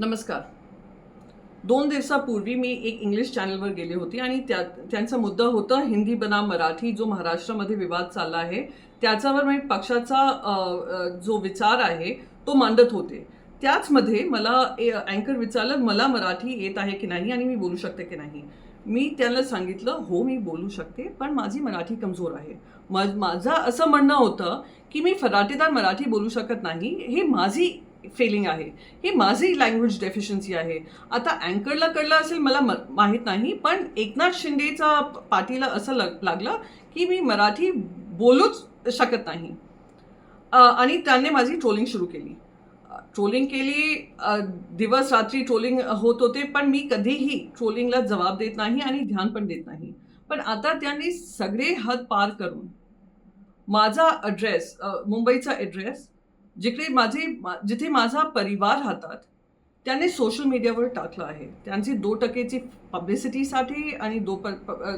नमस्कार. दोन दिवसापूर्वी मी एक इंग्लिश चॅनलवर गेले होते आणि त्या त्यांचा मुद्दा होता हिंदी बना मराठी जो महाराष्ट्रामध्ये विवाद चालला आहे त्याच्यावर मी पक्षाचा जो विचार आहे तो मांडत होते. त्याचमध्ये मला अँकर विचारलं मला मराठी येत आहे की नाही आणि मी बोलू शकते की नाही? मी त्यांना सांगितलं हो मी बोलू शकते पण माझी मराठी कमजोर आहे. माझं असं म्हणणं होतं की मी फराटेदार मराठी बोलू शकत नाही हे माझी फेलिंग आहे. ही माझी लँग्वेज डेफिशियन्सी आहे. आता अँकरला कळलं असेल मला म माहीत नाही पण एकनाथ शिंदेचा पाठीला असं लग लागलं की मी मराठी बोलूच शकत नाही. आणि त्यांनी माझी ट्रोलिंग सुरू केली. ट्रोलिंग केली दिवस रात्री ट्रोलिंग होत होते पण मी कधीही ट्रोलिंगला जबाब देत नाही आणि ध्यान पण देत नाही. पण आता त्यांनी सगळे हद पार करून माझा ॲड्रेस मुंबईचा ॲड्रेस जिकडे माझे मा- जिथे माझा परिवार राहतात त्यांनी सोशल मीडियावर टाकलं आहे. त्यांची दो टक्केची पब्लिसिटीसाठी आणि दो प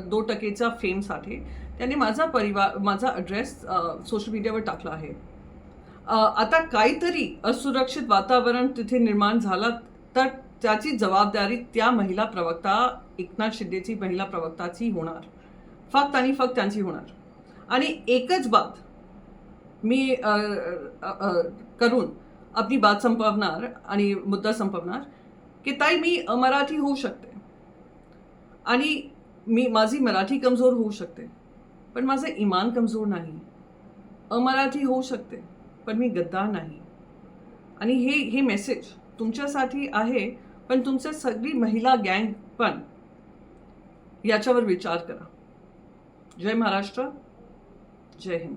दो टक्केच्या फेमसाठी त्यांनी माझा परिवार माझा ॲड्रेस सोशल मीडियावर टाकला आहे. आता काहीतरी असुरक्षित वातावरण तिथे निर्माण झालं तर त्याची जबाबदारी त्या महिला प्रवक्ता एकनाथ शिंदेची महिला प्रवक्ताची होणार. फक्त आणि फक्त त्यांची होणार. आणि एकच बात मी अ, अ, अ, करून आपली बात संपवणार आणि मुद्दा संपवणार की ताई मी मराठी होऊ शकते. आणि मी माझी मराठी कमजोर होऊ शकते. पण माझं इमान कमजोर नाही. अमराठी होऊ शकते पण मी गद्दार नाही. आणि हे हे मेसेज तुमच्यासाठी आहे पण तुमचे सगळी महिला गँग पण याच्यावर विचार करा. जय महाराष्ट्र जय हिंद.